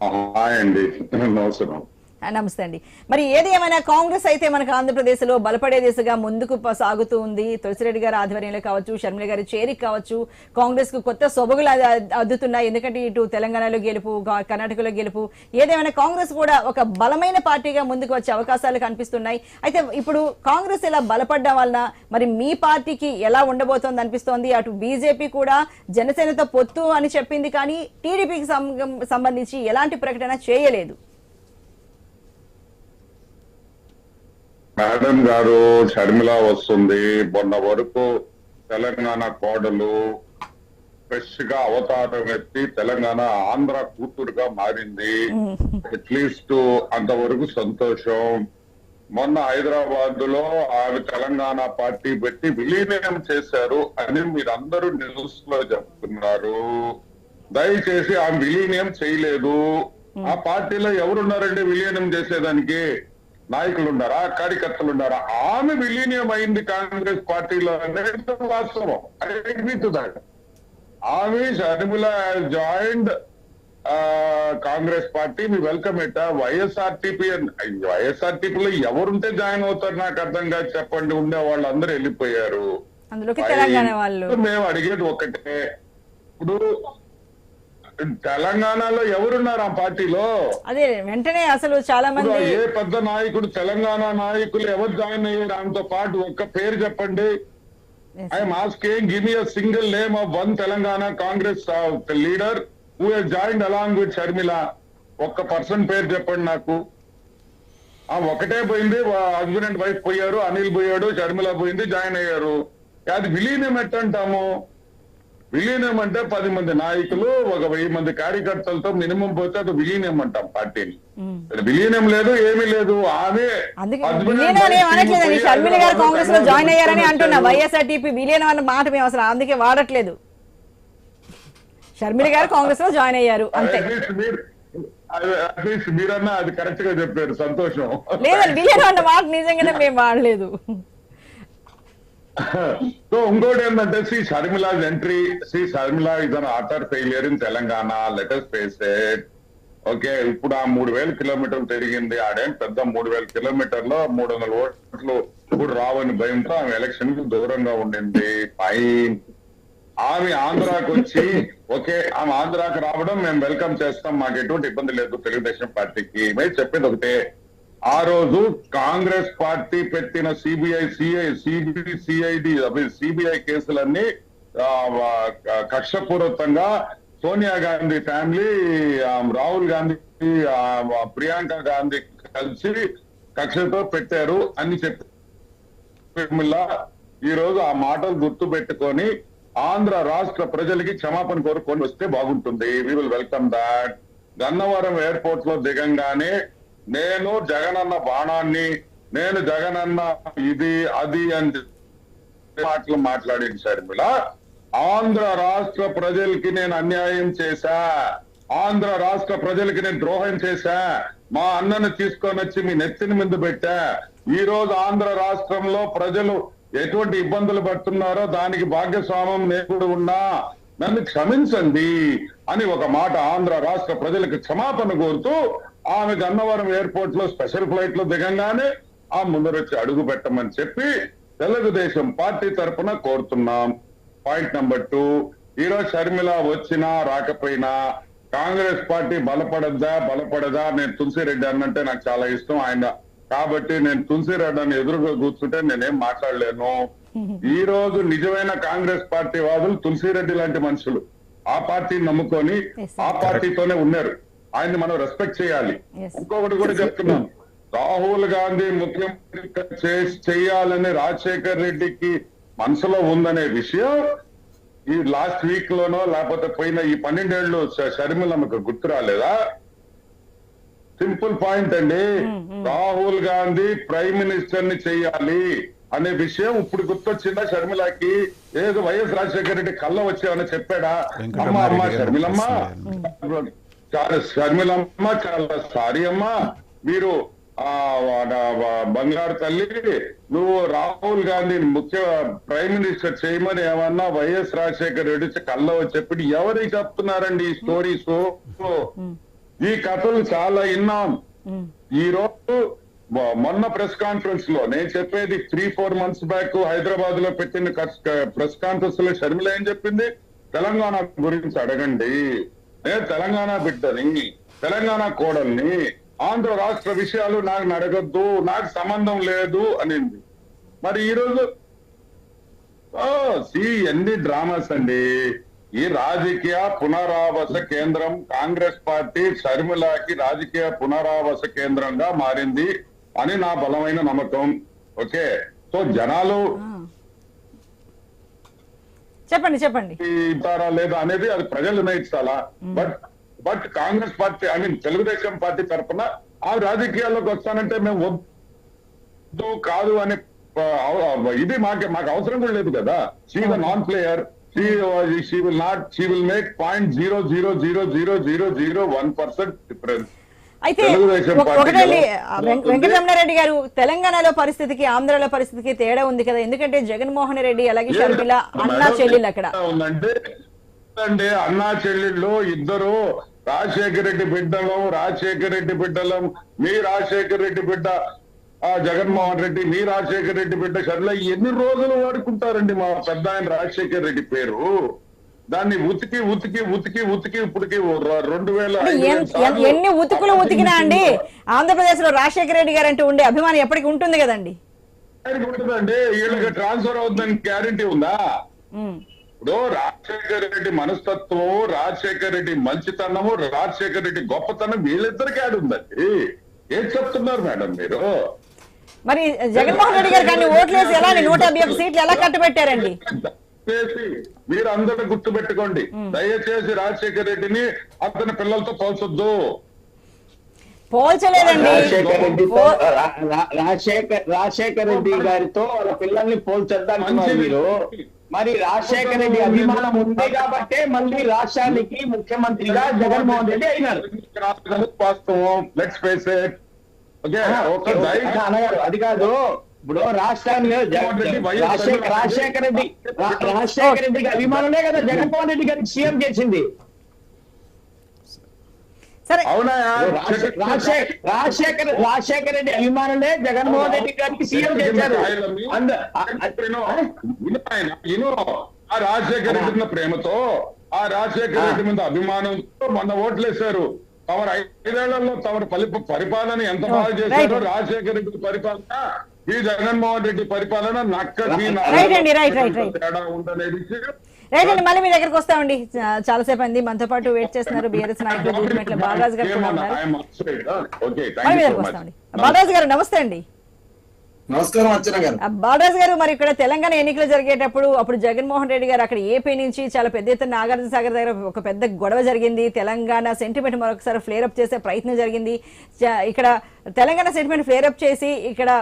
Hi అండి నమస్కారం ఆ, నమస్తే అండి. మరి ఏది ఏమైనా కాంగ్రెస్ అయితే మనకు ఆంధ్రప్రదేశ్లో బలపడే దిశగా ముందుకు సాగుతూ ఉంది. తులసిరెడ్డి గారి ఆధ్వర్యంలో కావచ్చు షర్మిల గారి చేరిక కావచ్చు కాంగ్రెస్కు కొత్త సొబగులు అద్దుతున్నాయి. ఎందుకంటే ఇటు తెలంగాణలో గెలుపు కర్ణాటకలో గెలుపు ఏదేమైనా కాంగ్రెస్ కూడా ఒక బలమైన పార్టీగా ముందుకు వచ్చే అవకాశాలు కనిపిస్తున్నాయి. అయితే ఇప్పుడు కాంగ్రెస్ ఇలా బలపడడం వలన మరి మీ పార్టీకి ఎలా ఉండబోతోంది అనిపిస్తోంది? అటు బీజేపీ కూడా జనసేనతో పొత్తు అని చెప్పింది కానీ టీడీపీకి సంబంధించి ఎలాంటి ప్రకటన చేయలేదు. మేడం గారు షర్మిల వస్తుంది. మొన్న వరకు తెలంగాణ కోడలు ఫ్రెష్గా అవతారం ఎత్తి తెలంగాణ ఆంధ్ర కూతురుగా మారింది. అట్లీస్ట్ అంతవరకు సంతోషం. మొన్న హైదరాబాద్లో ఆమె తెలంగాణ పార్టీ పెట్టి విలీనం చేశారు అని మీరందరూ న్యూస్లో చెప్తున్నారు. దయచేసి ఆమె విలీనం చేయలేదు. ఆ పార్టీలో ఎవరున్నారండి విలీనం చేసేదానికి? నాయకులు ఉన్నారా కార్యకర్తలు ఉన్నారా ఆమె విలీనం అయింది కాంగ్రెస్ పార్టీలో అనేది వాస్తవం. ఐ అగ్రీ టు దట్ ఆమె షర్మిల జాయిండ్ కాంగ్రెస్ పార్టీ. మీ వెల్కమ్ ఎట్? వైఎస్ఆర్టీపీ వైఎస్ఆర్టీపీలో ఎవరుంటే జాయిన్ అవుతారు నాకు అర్థం కాదు చెప్పండి. ఉండే వాళ్ళందరూ వెళ్ళిపోయారు. అందులోకి తెలంగాణ వాళ్ళు. మేము అడిగేది ఒకటే ఇప్పుడు తెలంగాణలో ఎవరున్నారు ఆ పార్టీలో? అదే వెంటనే అసలు చాలా మంది ఏ పెద్ద నాయకుడు తెలంగాణ నాయకులు ఎవరు జాయిన్ అయ్యారు? దాంతో పాటు ఒక్క పేరు చెప్పండి. I'm asking give me a single name of one Telangana Congress leader who has joined along with Sharmila ఒక్క పర్సన్ పేరు చెప్పండి నాకు. ఆ ఒకటే పోయింది హస్బెండ్ అండ్ వైఫ్ పోయారు అనిల్ పోయాడు షర్మిల పోయింది జాయిన్ అయ్యారు. అది విలీనం ఎట్టంటాము? విలీనం అంటే పది మంది నాయకులు ఒక వెయ్యి మంది కార్యకర్తలతో మినిమం పోతే అది విలీనం అంటాం పార్టీని విలీనం లేదు ఏమీ లేదు ఆమె షర్మిల గారు కాంగ్రెస్లో జాయిన్ అయ్యారని అంటున్నా. వచ్చారు. వైఎస్ఆర్టీపీ విలీనం అన్న మాట మేము అసలు అందుకే వాడట్లేదు. షర్మిల గారు కాంగ్రెస్లో జాయిన్ అయ్యారు అంతే. మీరన్నా అది కరెక్ట్గా చెప్పారు సంతోషం. లేదండి విలీనం అన్న మాట నిజంగానే మేము వాడలేదు. సో ఇంకోటి ఏంటంటే Shri Sharmila's entry Shri Sharmila is an utter failure in Telangana. Latest phase okay ఇప్పుడు ఆ మూడు వేల కిలోమీటర్లు తిరిగింది. ఆడేం పెద్ద మూడు వేల కిలోమీటర్లో మూడు వందల ఓట్లు ఇప్పుడు రావని భయంతో ఆమె ఎలక్షన్కి దూరంగా ఉండింది. ఫైన్ ఆమె ఆంధ్రాకి వచ్చి ఓకే ఆమె ఆంధ్రాకి రావడం మేము వెల్కమ్ చేస్తాం. మాకు ఎటువంటి ఇబ్బంది లేదు. తెలుగుదేశం పార్టీకి. మేము చెప్పేది ఒకటే. ఆ రోజు కాంగ్రెస్ పార్టీ పెట్టిన CBI CI CB CID CBI కేసులన్నీ కక్షపూర్వకంగా సోనియా గాంధీ ఫ్యామిలీ రాహుల్ గాంధీ ప్రియాంక గాంధీ కలిసి కక్షతో పెట్టారు అని చెప్పి ఈ రోజు ఆ మాటలు గుర్తు పెట్టుకొని ఆంధ్ర రాష్ట్ర ప్రజలకి క్షమాపణ కోరుకొని వస్తే బాగుంటుంది. We will welcome that Gannavaram ఎయిర్పోర్ట్లో దిగంగానే నేను జగనన్న బాణాన్ని నేను జగనన్న ఇది అది అని మాటలు మాట్లాడింది షర్మిల. ఆంధ్ర రాష్ట్ర ప్రజలకి నేను అన్యాయం చేశా. ఆంధ్ర రాష్ట్ర ప్రజలకి నేను ద్రోహం చేశా. మా అన్నను తీసుకొని వచ్చి మీ నెత్తిని మీద పెట్టా. ఈ రోజు ఆంధ్ర రాష్ట్రంలో ప్రజలు ఎటువంటి ఇబ్బందులు పడుతున్నారో దానికి భాగ్యస్వామ్యం నేను కూడా ఉన్నా. నన్ను క్షమించండి అని ఒక మాట ఆంధ్ర రాష్ట్ర ప్రజలకు క్షమాపణ కోరుతూ ఆమె గన్నవరం ఎయిర్పోర్ట్లో స్పెషల్ ఫ్లైట్లో దిగంగానే ఆ ముందరొచ్చి అడుగు పెట్టమని చెప్పి తెలుగుదేశం పార్టీ తరపున కోరుతున్నాం. పాయింట్ నెంబర్ టూ ఈరోజు షర్మిల వచ్చినా రాకపోయినా కాంగ్రెస్ పార్టీ బలపడద్దా బలపడదా? నేను తులసిరెడ్డి అన్నంటే నాకు చాలా ఇష్టం ఆయన. కాబట్టి నేను తులసిరెడ్డి అని ఎదురుగా కూర్చుంటే నేనేం మాట్లాడలేను. ఈ రోజు నిజమైన కాంగ్రెస్ పార్టీ వాదులు తులసిరెడ్డి లాంటి మనుషులు. ఆ పార్టీని నమ్ముకొని. ఆ పార్టీతోనే ఉన్నారు. ఆయన్ని మనం రెస్పెక్ట్ చేయాలి. ఇంకొకటి కూడా చెప్తున్నాం రాహుల్ గాంధీ ముఖ్యమంత్రి చేయాలని రాజశేఖర్ రెడ్డికి మనసులో ఉందనే విషయం ఈ లాస్ట్ వీక్ లోనో లేకపోతే పోయిన ఈ పన్నెండేళ్ళు ష- షర్మిలమ్మకు గుర్తు రాలేదా? సింపుల్ పాయింట్ అండి. రాహుల్ గాంధీ ప్రైమ్ మినిస్టర్ని చెయ్యాలి అనే విషయం ఇప్పుడు గుర్తొచ్చిందా షర్మిలకి? ఏదో వైఎస్ రాజశేఖర రెడ్డి కళ్ళ వచ్చామని చెప్పాడా? అమ్మ అమ్మ షర్మిలమ్మ. షర్మిలమ్మ చాలా సారీ అమ్మా మీరు బంగారు తల్లి నువ్వు రాహుల్ గాంధీని ముఖ్య ప్రైమ్ మినిస్టర్ చేయమని ఏమన్నా వైఎస్ రాజశేఖర రెడ్డి కళ్ళ చెప్పి ఎవరికి చెప్తున్నారండి ఈ స్టోరీస్? ఈ కథలు చాలా విన్నాం. ఈ రోజు మొన్న ప్రెస్ కాన్ఫరెన్స్లో నేను చెప్పేది త్రీ ఫోర్ మంత్స్ బ్యాక్ హైదరాబాద్లో పెట్టిన ప్రెస్ కాన్ఫరెన్స్లో షర్మిల ఏం చెప్పింది? తెలంగాణ గురించి అడగండి. నేను తెలంగాణ బిడ్డని తెలంగాణ కోడల్ని ఆంధ్ర రాష్ట్ర విషయాలు నాకు నడగద్దు నాకు సంబంధం లేదు అనింది. మరి ఈ రోజు సి ఎన్ని డ్రామాస్ అండి? ఈ రాజకీయ పునరావాస కేంద్రం కాంగ్రెస్ పార్టీ షర్మిలాకి రాజకీయ పునరావాస కేంద్రంగా మారింది అని నా బలమైన నమ్మకం. ఓకే? సో జనాలు చెప్పండి చెప్పండి. ఇస్తారా లేదా అనేది అది ప్రజలు నిర్ణయించాలా but but Congress party I mean Telugu Desam party తరఫున ఆ రాజకీయాల్లోకి వస్తానంటే మేము వద్దు కాదు అనే ఇది మాకు మాకు అవసరం కూడా లేదు కదా. She the non player she will not she will make point zero zero zero zero zero zero one percent difference అయితే తెలుగుదేశం ఒక- పార్టీ ఒకటండి కదా. ఆ, వెం- వెంకటరమణారెడ్డి గారు తెలంగాణలో పరిస్థితికి ఆంధ్రాలో పరిస్థితికి తేడా ఉంది కదా ఎందుకంటే జగన్మోహన్ రెడ్డి అలాగే షర్మిల అన్నా చెల్లెళ్ళు అక్కడ ఉందంటే అంటే అన్నా చెల్లెళ్ళు ఇద్దరు రాజశేఖర రెడ్డి బిడ్డలం రాజశేఖర రెడ్డి బిడ్డలం మీ రాజశేఖర రెడ్డి బిడ్డ ఆ జగన్మోహన్ రెడ్డి మీ రాజశేఖర రెడ్డి బిడ్డ షర్ల ఎన్ని రోజులు వాడుకుంటారండి మా పెద్ద ఆయన రాజశేఖర రెడ్డి పేరు దాన్ని ఉతికి ఉతికి ఉతికి ఉతికి ఇప్పటికి రెండు వేల ఎన్ని ఉతుకులు ఉతికినా అండి ఆంధ్రప్రదేశ్లో రాజశేఖర రెడ్డి గారు అంటూ ఉండే అభిమానం ఎప్పటికీ ఉంటుంది కదండి. ఉంటుందండి. వీళ్ళకి ట్రాన్స్ఫర్ అవుతుందని గ్యారంటీ ఉందా. ఇప్పుడు రాజశేఖర రెడ్డి మనస్తత్వం రాజశేఖర రెడ్డి మంచితనము రాజశేఖర రెడ్డి గొప్పతనం వీళ్ళిద్దరికి ఆడు ఉందండి. ఏం చెప్తున్నారు మేడం మీరు? మరి జగన్మోహన్ రెడ్డి గారికి అన్ని ఓట్లేసి ఎలా? నూట సీట్లు ఎలా కట్టుబెట్టారండి? దయచేసి మీరు అందరూ గుర్తు పెట్టుకోండి దయచేసి రాజశేఖర రెడ్డిని అతని పిల్లలతో పోల్చొద్దు. పోల్చలేదండి. రాజశేఖర్ రాజశేఖర్ రాజశేఖర్ రెడ్డి గారితో వాళ్ళ పిల్లల్ని పోల్చొద్దంటున్నారు మీరు. మరి రాజశేఖర్ రెడ్డి అభిమానం ఉంది కాబట్టే మళ్ళీ రాష్ట్రానికి ముఖ్యమంత్రిగా జగన్మోహన్ రెడ్డి అయినారు. వాస్తవం. లెట్స్ ఫేస్ ఇట్ ఓకే అది కాదు. ఇప్పుడు రాష్ట్రాన్ని రాజశేఖర్ రాజశేఖర్ రెడ్డి. రాజశేఖర్ రెడ్డికి అభిమానులే కదా జగన్మోహన్ రెడ్డి గారికి సీఎం చేసింది. సరే. అవునా? రాజశే- రాజశేఖర్ రాజశేఖర్ రాజశేఖర్ రెడ్డి అభిమానులే జగన్మోహన్ రెడ్డి గారికి సీఎం చేశారు. ఆ- రాజశేఖర రెడ్డి ప్రేమతో ఆ రాజశేఖర రెడ్డి మీద అభిమానంతో మొన్న ఓట్లేశారు. తమరు ఐదేళ్ళలో తమరు పలి- పరిపాలన ఎంత బాగా చేశారో రాజశేఖర రెడ్డి పరిపాలన ఈ జగన్మోహన్ రెడ్డి పరిపాలన. తేడా విషయం రైట్ అండి మళ్ళీ మీ దగ్గరకు వస్తామండి చా- చాలాసేపు అయింది. మనతో పాటు వెయిట్ చేస్తున్నారు బీఆర్ఎస్ నాయకులు బాలరాజు గారు వస్తామండి బాలరాజు గారు నమస్తే అండి. నమస్కారం అర్చన గారు. బాలరాజు గారు మరి ఇక్కడ తెలంగాణ ఎన్నికలు జరిగేటప్పుడు అప్పుడు జగన్మోహన్ రెడ్డి గారు అక్కడ ఏపీ నుంచి చాలా పెద్ద ఎత్తున నాగార్జున సాగర్ దగ్గర ఒక పెద్ద గొడవ జరిగింది. తెలంగాణ సెంటిమెంట్ మరొకసారి ఫ్లేర్ అప్ చేసే ప్రయత్నం జరిగింది. ఇక్కడ తెలంగాణ సెంటిమెంట్ ఫ్లేర్ అప్ చేసి ఇక్కడ